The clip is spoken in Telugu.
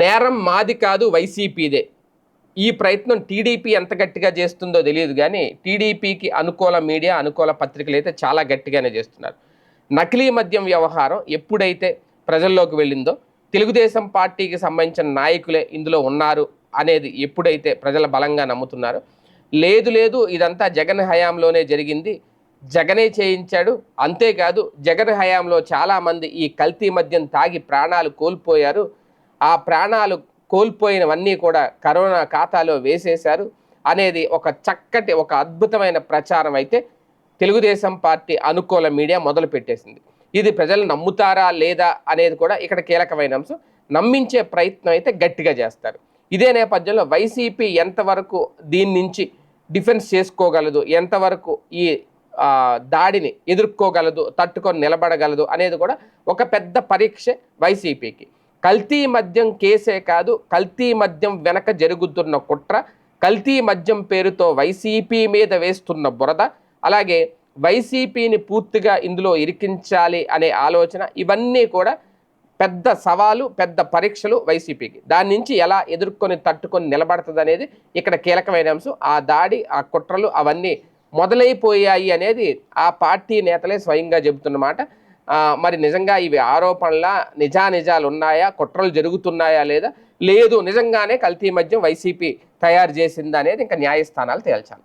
నేరం మాది కాదు వైసీపీదే. ఈ ప్రయత్నం టీడీపీ ఎంత గట్టిగా చేస్తుందో తెలియదు కానీ టీడీపీకి అనుకూల మీడియా అనుకూల పత్రికలు అయితే చాలా గట్టిగానే చేస్తున్నారు. నకిలీ మద్యం వ్యవహారం ఎప్పుడైతే ప్రజల్లోకి వెళ్ళిందో తెలుగుదేశం పార్టీకి సంబంధించిన నాయకులే ఇందులో ఉన్నారు అనేది ఎప్పుడైతే ప్రజల బలంగా నమ్ముతున్నారో లేదు లేదు ఇదంతా జగన్ హయాంలోనే జరిగింది. జగనే చేయించాడు. అంతేకాదు జగన్ హయాంలో చాలామంది ఈ కల్తీ మద్యం తాగి ప్రాణాలు కోల్పోయారు. ఆ ప్రాణాలు కోల్పోయినవన్నీ కూడా కరోనా ఖాతాలో వేసేశారు అనేది ఒక చక్కటి ఒక అద్భుతమైన ప్రచారం అయితే తెలుగుదేశం పార్టీ అనుకూల మీడియా మొదలు పెట్టేసింది ఇది ప్రజలు నమ్ముతారా లేదా అనేది కూడా ఇక్కడ కీలకమైన అంశం. నమ్మించే ప్రయత్నం అయితే గట్టిగా చేస్తారు. ఇదే నేపథ్యంలో వైసీపీ ఎంతవరకు దీని నుంచి డిఫెన్స్ చేసుకోగలదు ఎంతవరకు ఈ దాడిని ఎదుర్కోగలదు తట్టుకొని నిలబడగలదు అనేది కూడా ఒక పెద్ద పరీక్ష వైసీపీకి. కల్తీ మద్యం కేసే కాదు కల్తీ మద్యం వెనక జరుగుతున్న కుట్ర కల్తీ మద్యం పేరుతో వైసీపీ మీద వేస్తున్న బురద అలాగే వైసీపీని పూర్తిగా ఇందులో ఇరికించాలి అనే ఆలోచన ఇవన్నీ కూడా పెద్ద సవాలు పెద్ద పరీక్షలు వైసీపీకి. దాని నుంచి ఎలా ఎదుర్కొని తట్టుకొని నిలబడుతుంది అనేది ఇక్కడ కీలకమైన అంశం. ఆ దాడి ఆ కుట్రలు అవన్నీ మొదలైపోయాయి అనేది ఆ పార్టీ నేతలే స్వయంగా చెబుతున్నమాట మరి నిజంగా ఇవి ఆరోపణల నిజానిజాలు ఉన్నాయా కుట్రలు జరుగుతున్నాయా లేదా? లేదు నిజంగానే కల్తీ మద్యం వైసీపీ తయారు చేసిందా అనేది ఇంకా న్యాయస్థానాలు తేల్చాలి.